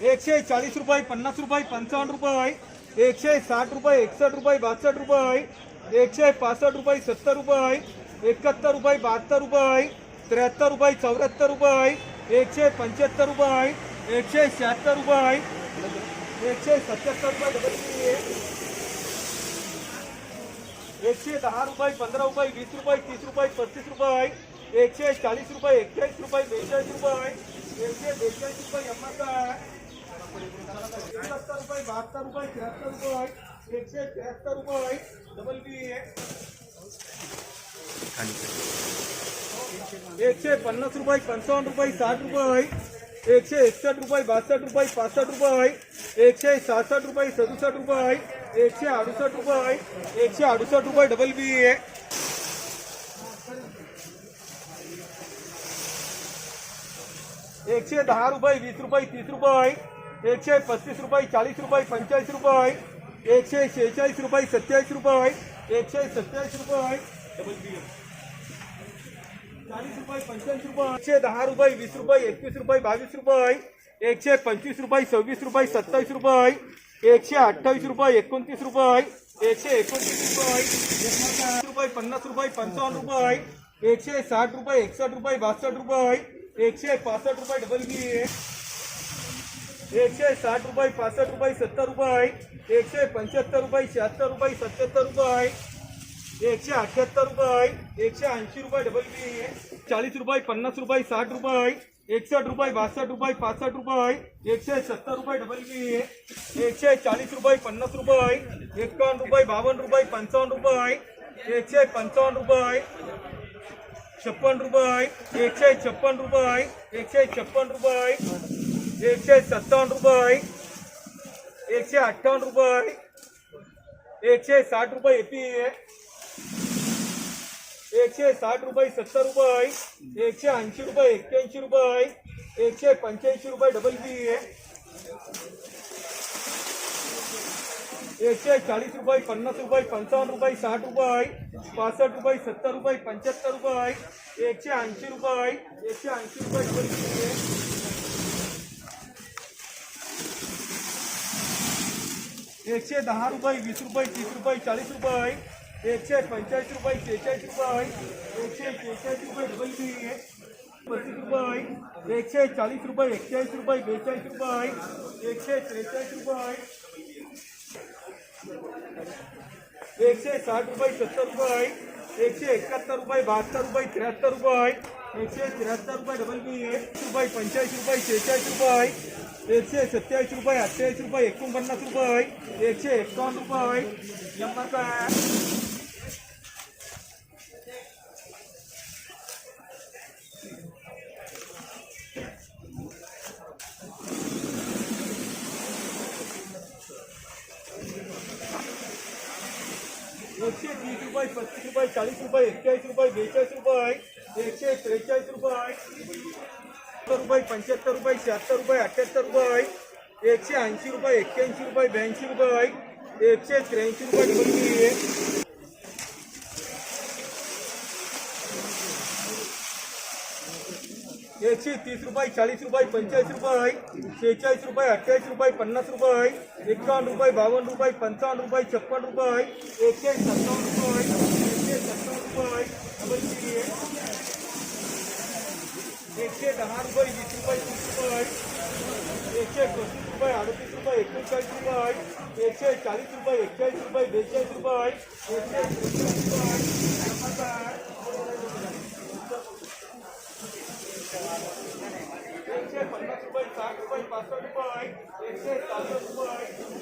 एकशे चाळीस रुपये पन्नास रुपये पंचावन्न रुपये एकशे साठ रुपये एकसष्ट रुपये बासष्ट रुपये एकशे पासष्ट रुपये सत्तर रुपये एकाहत्तर रुपये बहात्तर रुपये त्र्याहत्तर रुपये चौऱ्याहत्तर रुपये एकशे पंच्याहत्तर रुपये एकशे शहात्तर रुपये एकशे सत्याहत्तर रुपये डबल टी. एकशे दहा रुपये पंधरा रुपये वीस रुपये तीस रुपये पस्तीस रुपये एकशे चाळीस रुपये एक्केचाळीस रुपये बेचाळीस रुपये एकशे बेचाळीस रुपये एम्माचा एकाहत्तर रुपये बहात्तर रुपये त्र्याहत्तर रुपये एकशे त्र्याहत्तर रुपये डबल बी एकशे पन्नास रुपये पंचावन्न रुपये साठ रुपये एकशे एकसष्ट रुपये बासष्ट रुपये पासष्ट रुपये एकशे सहासष्ट रुपये सदुसष्ट रुपये एकशे अडुसष्ट रुपये एकशे अडुसष्ट रुपये डबल बी एकशे दहा रुपये वीस रुपये तीस रुपये एकशे पस्तीस रुपये चाळीस रुपये पंचेचाळीस रुपये एकशे शेहेचाळीस रुपये सत्तेचाळीस रुपये एकशे सत्तेचाळीस रुपये चाळीस रुपये पंच्याऐंशी रुपये एकशे दहा रुपये वीस रुपये एकवीस रुपये बावीस रुपये एकशे पंचवीस रुपये सव्वीस रुपये सत्तावीस रुपये एकशे अठ्ठावीस रुपये एकोणतीस रुपये एकशे एकोणतीस रुपये रुपये पन्नास रुपये पंचावन्न रुपये एकशे साठ रुपये एकसष्ट रुपये बासष्ट रुपये एकशे पासष्ट रुपये डबल बी एकशे साठ रुपये पासष्ट रुपये सत्तर रुपये एक एकशे पंच्याहत्तर रुपये शहात्तर रुपये सत्याहत्तर रुपये एकशे अठ्ठ्याहत्तर रुपये एकशे ऐंशी रुपये डबल बी चाळीस रुपये पन्नास रुपये साठ रुपये एकसठ रुपये बासष्ट रुपये पासष्ट रुपये एकशे सत्तर रुपये डबल बी एकशे चाळीस रुपये पन्नास रुपये एकावन्न रुपये बावन्न रुपये पंचावन्न रुपये एकशे पंचावन्न रुपये छप्पन रुपये एक एकशे छप्पन रुपये एक एकशे छप्पन रुपये एकशे सत्तावन्न रुपये एकशे अठ्ठावन्न रुपये एकशे साठ रुपये एपी एकशे साठ रुपये सत्तर रुपये एकशे ऐंशी रुपये एक्क्याऐंशी रुपये एकशे पंच्याऐंशी रुपये डबल बी एकशे चाळीस रुपये पन्नास रुपये पंचावन्न रुपये साठ रुपये पासष्ट रुपये सत्तर रुपये पंच्याहत्तर रुपये एकशे ऐंशी रुपये एकशे ऐंशी रुपये डबल बी एकशे दहा रुपये, वीस रुपये, तीस रुपये, चाळीस रुपये एकशे पंचाळीस रुपये, शेहेचाळीस रुपये एकशे शेहेचाळीस रुपये डबल बी पस्तीस रुपये एकशे चाळीस रुपये, एक्केचाळीस रुपये, बेचाळीस रुपये एकशे त्रेचाळीस रुपये एकशे साठ रुपये, सत्तर रुपये एकशे एकाहत्तर रुपये, बहत्तर रुपये त्र्याहत्तर रुपये, एक सौ तिहत्तर रुपये डबल बी रुपये पंचेचाळीस रुपये शेहेचाळीस रुपये सौ सत्ताइस रुपये अठाईस रुपये, एकोणपन्नास रुपये एकशे एकावन्न रुपये नंबर काय एकशे तीस रुपये पस्तीस रुपये, चाळीस रुपये, एक्केचाळीस रुपये, बेचाळीस रुपये, एकशे त्रेचाळीस रुपये रुपये, पंच्याहत्तर रुपये, शहात्तर रुपये अठ्ठ्याहत्तर रुपये, एकशे ऐंशी रुपये, एक्क्याऐंशी रुपये, ब्याऐंशी रुपये, एकशे त्र्याऐंशी रुपये डबल एकशे तीस रुपये, चाळीस रुपये, पंचेचाळीस रुपये, शेहेचाळीस रुपये, अठ्ठेचाळीस रुपये, पन्नास रुपये, एकावन्न रुपये, बावन्न रुपये, पंचावन्न रुपये, छप्पन रुपये, एकशे सत्तावन्न रुपये एकशे सत्तावन्न रुपये डबल बी एकशे दहा रुपये वीस रुपये तीस रुपये एकशे पस्तीस रुपये अडतीस रुपये एकोणचाळीस रुपये एकशे चाळीस रुपये एक्केचाळीस रुपये बेचाळीस रुपये एकशे त्रेचाळीस रुपये एकशे पन्नास रुपये साठ रुपये पासष्ट रुपये एकशे चाळीस रुपये